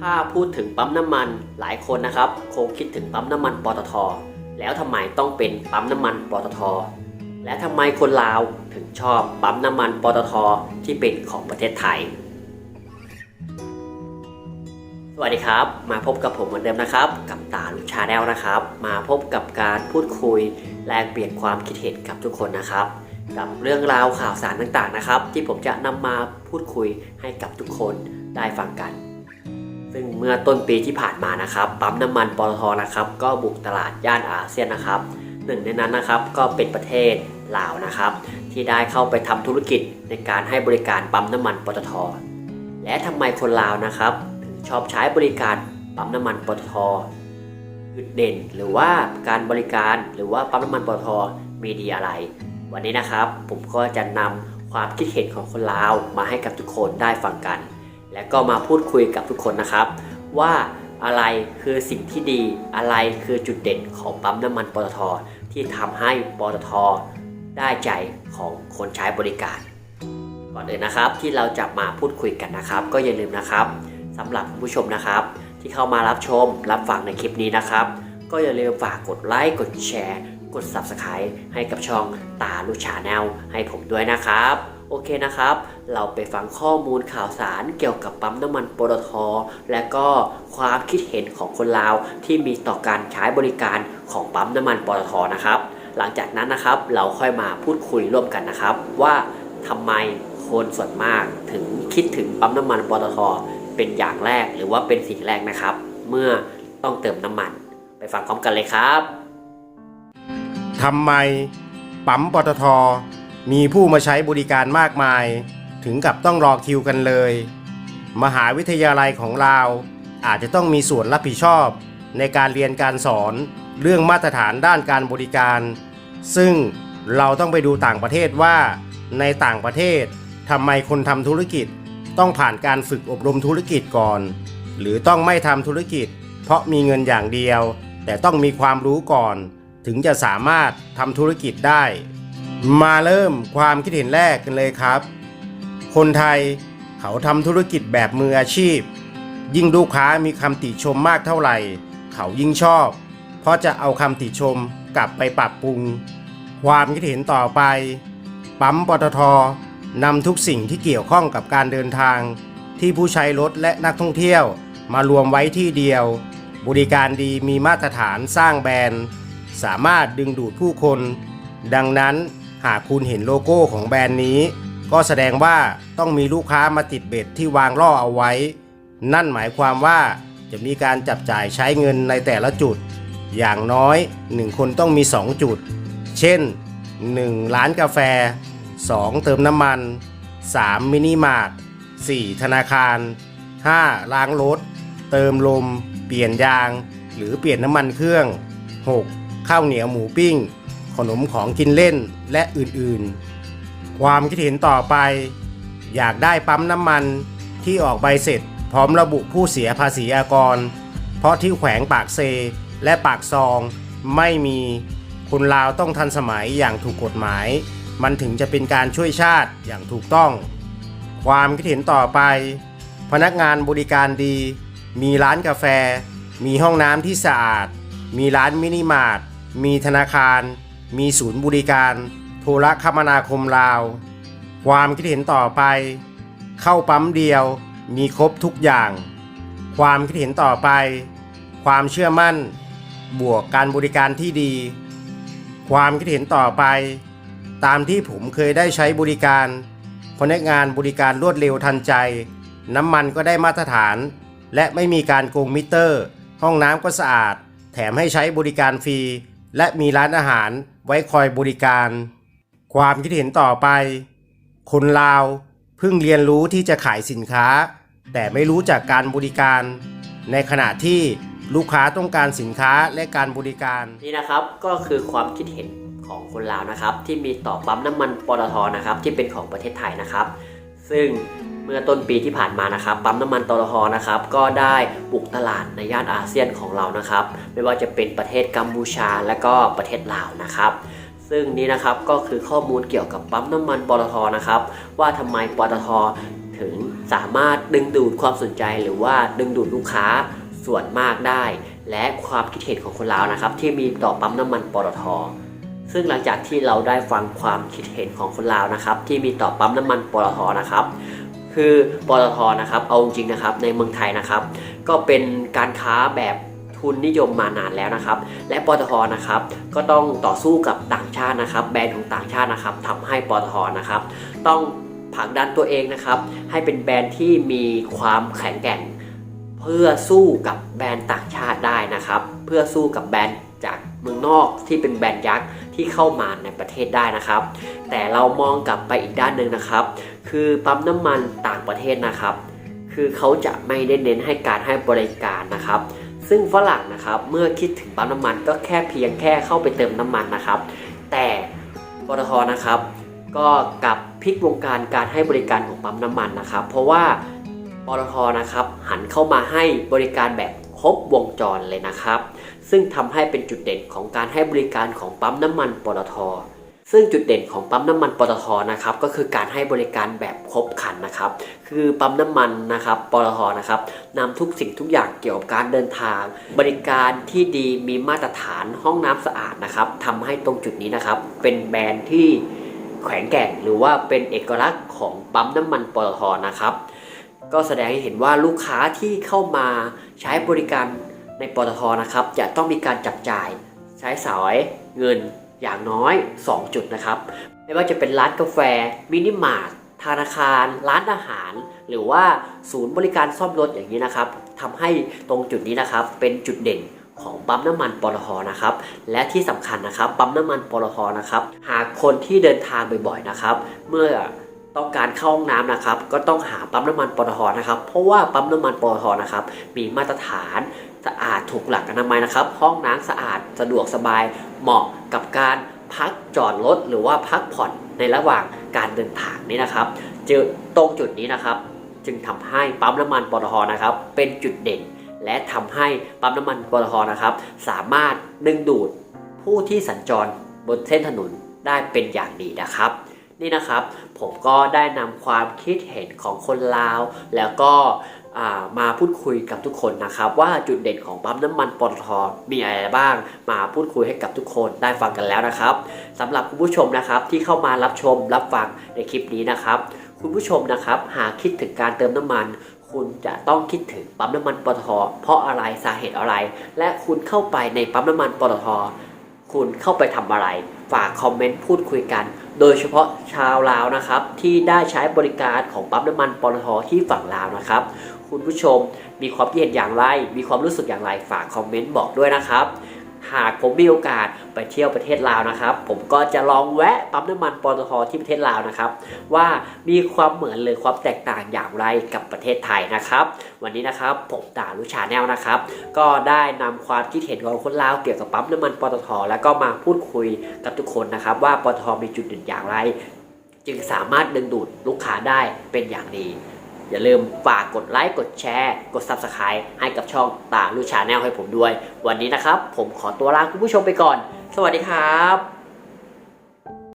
ถ้าพูดถึงปั๊มน้ำมันหลายคนนะครับคงคิดถึงปั๊มน้ำมันปตท แล้วทำไมต้องเป็นปั๊มน้ำมันปตท และทำไมคนลาวถึงชอบปั๊มน้ำมันปตทที่เป็นของประเทศไทย สวัสดีครับ มาพบกับผมเหมือนเดิมนะครับ กับตาลุชาแนลนะครับ มาพบกับการพูดคุยแลกเปลี่ยนความคิดเห็นกับทุกคนนะครับ กับเรื่องราวข่าวสารต่างๆนะครับ ที่ผมจะนำมาพูดคุยให้กับทุกคนได้ฟังกัน ซึ่งเมื่อต้นปีที่ผ่านมานะครับปั๊มน้ำมันปตทนะครับ ก็บุกตลาดย่านอาเซียนนะครับ หนึ่งในนั้นนะครับก็เป็นประเทศลาวนะครับ ที่ได้เข้าไปทำธุรกิจในการให้บริการปั๊มน้ำมันปตท และทำไมคนลาวนะครับถึงชอบใช้บริการปั๊มน้ำมันปตทจุดเด่นหรือว่าการบริการหรือว่าปั๊มน้ำมันปตทมีดีอะไร วันนี้นะครับผมก็จะนำความคิดเห็นของคนลาวมาให้กับทุกคนได้ฟังกัน และก็มาพูดคุยกับทุกคนนะครับ ว่าอะไรคือสิ่งที่ดีอะไรคือจุดเด่นของปั๊มน้ำมันปตท ที่ทำให้ปตท ได้ใจของคนใช้บริการ ก่อนอื่นนะครับที่เราจะมาพูดคุยกันนะครับ ก็อย่าลืมนะครับสำหรับผู้ชมนะครับ ที่เข้ามารับชมรับฟังในคลิปนี้นะครับ ก็อย่าลืมฝากกดไลค์กดแชร์ กด Subscribe ให้กับช่องตาลูกชาแนลให้ผมด้วยนะครับ โอเคนะครับ เราไปฟังข้อมูลข่าวสารเกี่ยวกับปั๊มน้ำมันปตทและก็ความคิดเห็นของคนลาวที่มีต่อการใช้บริการของปั๊มน้ำมันปตทนะครับ หลังจากนั้นนะครับเราค่อยมาพูดคุยร่วมกันนะครับ ว่าทำไมคนส่วนมากถึงคิดถึงปั๊มน้ำมันปตทเป็นอย่างแรกหรือว่าเป็นสิ่งแรกนะครับ เมื่อต้องเติมน้ำมัน ไปฟังพร้อมกันเลยครับทำไมปั๊มปตท มีผู้มาใช้บริการมากมาย ถึงกับต้องรอคิวกันเลย มหาวิทยาลัยของเราอาจจะต้องมีส่วนรับผิดชอบ ในการเรียนการสอนเรื่องมาตรฐานด้านการบริการ ซึ่งเราต้องไปดูต่างประเทศว่า ในต่างประเทศทำไมคนทำธุรกิจต้องผ่านการฝึกอบรมธุรกิจก่อน หรือต้องไม่ทำธุรกิจ เพราะมีเงินอย่างเดียว แต่ต้องมีความรู้ก่อน ถึงจะสามารถทำธุรกิจได้ มาเริ่มความคิดเห็นแรกกันเลยครับ คนไทยเขาทำธุรกิจแบบมืออาชีพ ยิ่งลูกค้ามีคำติชมมากเท่าไหร่ เขายิ่งชอบ เพราะจะเอาคำติชมกลับไปปรับปรุง ความคิดเห็นต่อไป ปั๊มปตทนำทุกสิ่งที่เกี่ยวข้องกับการเดินทาง ที่ผู้ใช้รถและนักท่องเที่ยวมารวมไว้ที่เดียว บริการดีมีมาตรฐานสร้างแบรนด์ สามารถดึงดูดผู้คน ดังนั้น หากคุณเห็นโลโก้ของแบรนด์นี้ ก็แสดงว่าต้องมีลูกค้ามาติดเบ็ดที่วางล่อเอาไว้ นั่นหมายความว่าจะมีการจับจ่ายใช้เงินในแต่ละจุด อย่างน้อย 1 คนต้องมี 2 จุด เช่น 1 ร้านกาแฟ 2 เติมน้ำมัน 3 มินิมาร์ท 4 ธนาคาร 5 ล้างรถ เติมลม เปลี่ยนยาง หรือเปลี่ยนน้ำมันเครื่อง 6. ข้าวเหนียวหมูปิ้ง ขนมของกินเล่นและอื่นๆ ความคิดเห็นต่อไป อยากได้ปั๊มน้ำมันที่ออกใบเสร็จ พร้อมระบุผู้เสียภาษีอากร เพราะที่แขวงปากเซ และปากซองไม่มีคนลาวต้องทันสมัยอย่างถูกกฎหมาย มันถึงจะเป็นการช่วยชาติอย่างถูกต้อง ความคิดเห็นต่อไป พนักงานบริการดี มีร้านกาแฟ มีห้องน้ำที่สะอาด มีร้านมินิมาร์ทมีธนาคาร มีศูนย์บริการโทรคมนาคมลาว ความคิดเห็นต่อไป เข้าปั๊มเดียว มีครบทุกอย่าง ความคิดเห็นต่อไป ความเชื่อมั่น บวกการบริการที่ดี ความคิดเห็นต่อไป ตามที่ผมเคยได้ใช้บริการพนักงานบริการรวดเร็วทันใจ น้ำมันก็ได้มาตรฐาน และไม่มีการโกงมิเตอร์ ห้องน้ำก็สะอาด แถมให้ใช้บริการฟรี และมีร้านอาหารไว้คอยบริการ ความคิดเห็นต่อไป คนลาวเพิ่งเรียนรู้ที่จะขายสินค้า แต่ไม่รู้จักการบริการ ในขณะที่ลูกค้าต้องการสินค้าและการบริการนี่นะครับก็คือความคิดเห็นของคนลาวนะครับ ที่มีต่อปั๊มน้ำมันปตทนะครับที่เป็นของประเทศไทยนะครับ ซึ่ง เมื่อต้นปีที่ผ่านมานะครับปั๊มน้ำมันปตทนะครับก็ได้บุกตลาดในย่านอาเซียนของเรานะครับ ไม่ว่าจะเป็นประเทศกัมพูชาและก็ประเทศลาวนะครับ ซึ่งนี่นะครับก็คือข้อมูลเกี่ยวกับปั๊มน้ำมันปตทนะครับว่าทำไมปตทถึงสามารถดึงดูดความสนใจหรือว่าดึงดูดลูกค้าส่วนมากได้ และความคิดเห็นของคนลาวนะครับ ที่มีต่อปั๊มน้ำมันปตทซึ่งหลังจากที่เราได้ฟังความคิดเห็นของคนลาวนะครับ ที่มีต่อปั๊มน้ำมันปตทนะครับ คือปตทนะครับเอาจริงนะครับในเมืองไทยนะครับ ก็เป็นการค้าแบบทุนนิยมมานานแล้วนะครับ และปตทนะครับก็ต้องต่อสู้กับต่างชาตินะครับ แบรนด์ของต่างชาตินะครับทำให้ปตทนะครับ ต้องผลักดันตัวเองนะครับ ให้เป็นแบรนด์ที่มีความแข็งแกร่ง เพื่อสู้กับแบรนด์ต่างชาติได้นะครับ เพื่อสู้กับแบรนด์จาก เมืองนอกที่เป็นแบรนด์ยักษ์ที่เข้ามาในประเทศได้นะครับ แต่เรามองกลับไปอีกด้านหนึ่งนะครับ คือปั๊มน้ำมันต่างประเทศนะครับ คือเขาจะไม่ได้เน้นให้การให้บริการนะครับ ซึ่งฝรั่งนะครับเมื่อคิดถึงปั๊มน้ำมันก็แค่เพียงแค่เข้าไปเติมน้ำมันนะครับ แต่ปตทนะครับ ก็กลับพลิกวงการการให้บริการของปั๊มน้ำมันนะครับ เพราะว่าปตทนะครับหันเข้ามาให้บริการแบบ ครบวงจรเลยนะครับ ซึ่งทำให้เป็นจุดเด่นของการให้บริการของปั๊มน้ำมันปตทซึ่งจุดเด่นของปั๊มน้ำมันปตทนะครับก็คือการให้บริการแบบครบครันนะครับ คือปั๊มน้ำมันนะครับปตทนะครับนำทุกสิ่งทุกอย่างเกี่ยวกับการเดินทาง บริการที่ดีมีมาตรฐานห้องน้ำสะอาดนะครับทำให้ตรงจุดนี้นะครับ เป็นแบรนด์ที่แข็งแกร่งหรือว่าเป็นเอกลักษณ์ของปั๊มน้ำมันปตทนะครับ ก็แสดงให้เห็นว่าลูกค้าที่เข้ามาใช้บริการในปตทนะครับ จะต้องมีการจับจ่ายใช้สายเงินอย่างน้อย 2 จุดนะครับ ไม่ว่าจะเป็นร้านกาแฟ มินิมาร์ทธนาคาร ร้านอาหาร หรือว่าศูนย์บริการซ่อมรถอย่างนี้นะครับทำให้ตรงจุดนี้นะครับเป็นจุดเด่นของปั๊มน้ำมันปตทนะครับ และที่สำคัญนะครับปั๊มน้ำมันปตทนะครับ หากคนที่เดินทางบ่อยๆนะครับ เมื่อ ต้องการเข้าห้องน้ำนะครับ ก็ต้องหาปั๊มน้ำมันปตทนะครับ เพราะว่าปั๊มน้ำมันปตทนะครับ มีมาตรฐานสะอาดถูกหลักอนามัยนะครับ ห้องน้ำสะอาดสะดวกสบายเหมาะกับการพักจอดรถหรือว่าพักผ่อนในระหว่างการเดินทางนี้นะครับเจอตรงจุดนี้นะครับ จึงทำให้ปั๊มน้ำมันปตทนะครับ เป็นจุดเด่น และทำให้ปั๊มน้ำมันปตทนะครับ สามารถดึงดูดผู้ที่สัญจรบนเส้นถนนได้เป็นอย่างดีนะครับ นี่นะครับ ผมก็ได้นำความคิดเห็นของคนลาว แล้วก็ามาพูดคุยกับทุกคนนะครับ ว่าจุดเด่นของปั๊มน้ำมันปตทมีอะไรบ้าง มาพูดคุยให้กับทุกคนได้ฟังกันแล้วนะครับสำหรับคุณผู้ชมนะครับที่เข้ามารับชมรับฟังในคลิปนี้นะครับ คุณผู้ชมนะครับหากคิดถึงการเติมน้ำมันคุณจะต้องคิดถึงปั๊มน้ำมันปตทเพราะอะไรสาเหตุอะไร และคุณเข้าไปในปั๊มน้ำมันปตทคุณเข้าไปทำอะไร ฝากคอมเมนต์พูดคุยกัน โดยเฉพาะชาวลาวนะครับ ที่ได้ใช้บริการของปั๊มน้ำมันปตทที่ฝั่งลาวนะครับ คุณผู้ชมมีความคิดเห็นอย่างไร มีความรู้สึกอย่างไรฝากคอมเมนต์บอกด้วยนะครับ หากผมมีโอกาสไปเที่ยวประเทศลาวนะครับ ผมก็จะลองแวะปั๊มน้ำมันปตทที่ประเทศลาวนะครับ ว่ามีความเหมือนหรือความแตกต่างอย่างไรกับประเทศไทยนะครับ วันนี้นะครับผมตาลุชาแนลนะครับ ก็ได้นำความคิดเห็นของคนลาวเกี่ยวกับปั๊มน้ำมันปตทแล้วก็มาพูดคุยกับทุกคนนะครับ ว่าปตทมีจุดเด่นอย่างไร จึงสามารถดึงดูดลูกค้าได้เป็นอย่างดี อย่าลืมฝากกดไลค์กดแชร์ กด Subscribe ให้กับช่องตาลูชาแนลให้ผมด้วย วันนี้นะครับ ผมขอตัวลาคุณผู้ชมไปก่อน สวัสดีครับ